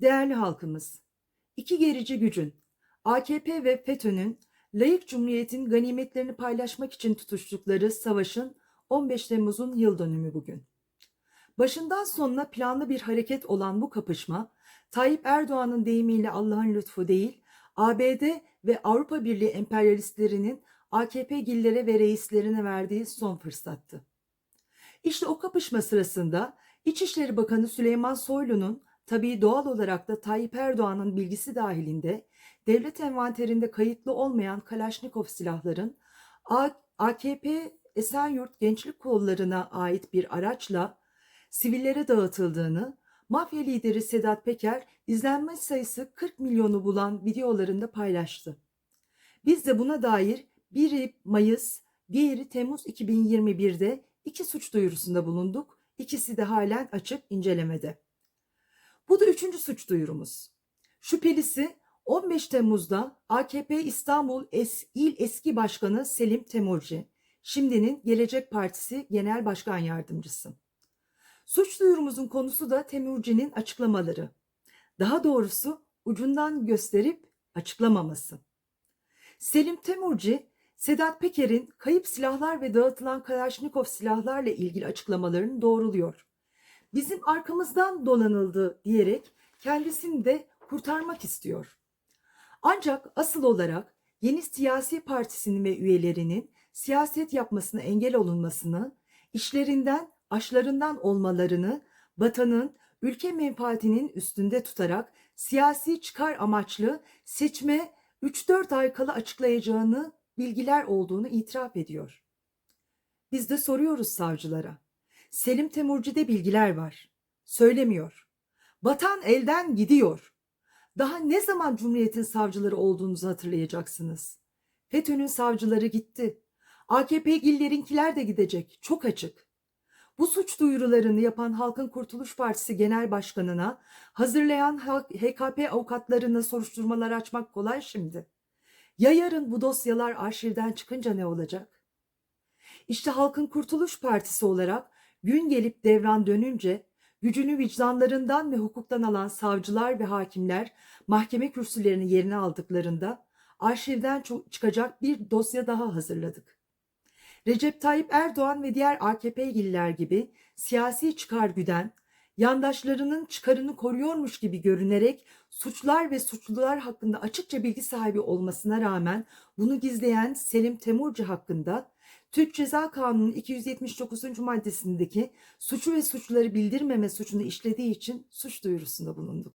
Değerli halkımız, iki gerici gücün, AKP ve FETÖ'nün layık cumhuriyetin ganimetlerini paylaşmak için tutuştukları savaşın 15 Temmuz'un yıl dönümü bugün. Başından sonuna planlı bir hareket olan bu kapışma, Tayyip Erdoğan'ın deyimiyle Allah'ın lütfu değil, ABD ve Avrupa Birliği emperyalistlerinin AKP'gillere ve reislerine verdiği son fırsattı. İşte o kapışma sırasında İçişleri Bakanı Süleyman Soylu'nun tabii doğal olarak da Tayyip Erdoğan'ın bilgisi dahilinde devlet envanterinde kayıtlı olmayan Kalaşnikov silahların AKP Esenyurt Gençlik Kolları'na ait bir araçla sivillere dağıtıldığını, mafya lideri Sedat Peker izlenme sayısı 40 milyonu bulan videolarında paylaştı. Biz de buna dair biri Mayıs, diğeri Temmuz 2021'de iki suç duyurusunda bulunduk. İkisi de halen açık incelemede. Bu da üçüncü suç duyurumuz. Şüphelisi 15 Temmuz'da AKP İstanbul Es İl Eski Başkanı Selim Temurci, şimdinin Gelecek Partisi Genel Başkan Yardımcısı. Suç duyurumuzun konusu da Temurci'nin açıklamaları. Daha doğrusu ucundan gösterip açıklamaması. Selim Temurci, Sedat Peker'in kayıp silahlar ve dağıtılan Kalaşnikov silahlarla ilgili açıklamalarını doğruluyor. Bizim arkamızdan dolanıldı diyerek kendisini de kurtarmak istiyor. Ancak asıl olarak yeni siyasi partisinin ve üyelerinin siyaset yapmasına engel olunmasını, işlerinden, aşlarından olmalarını, vatanın, ülke menfaatinin üstünde tutarak siyasi çıkar amaçlı seçme 3-4 ay kala açıklayacağını bilgiler olduğunu itiraf ediyor. Biz de soruyoruz savcılara. Selim Temurci'de bilgiler var. Söylemiyor. Vatan elden gidiyor. Daha ne zaman Cumhuriyet'in savcıları olduğunuzu hatırlayacaksınız. FETÖ'nün savcıları gitti. AKP gillerinkiler de gidecek. Çok açık. Bu suç duyurularını yapan Halkın Kurtuluş Partisi Genel Başkanı'na, hazırlayan HKP avukatlarına soruşturmalar açmak kolay şimdi. Ya yarın bu dosyalar arşivden çıkınca ne olacak? İşte Halkın Kurtuluş Partisi olarak gün gelip devran dönünce gücünü vicdanlarından ve hukuktan alan savcılar ve hakimler mahkeme kürsülerini yerine aldıklarında arşivden çıkacak bir dosya daha hazırladık. Recep Tayyip Erdoğan ve diğer AKP'liler gibi siyasi çıkar güden, yandaşlarının çıkarını koruyormuş gibi görünerek suçlar ve suçlular hakkında açıkça bilgi sahibi olmasına rağmen bunu gizleyen Selim Temurcu hakkında Türk Ceza Kanunu'nun 279. maddesindeki suçu ve suçluları bildirmeme suçunu işlediği için suç duyurusunda bulunduk.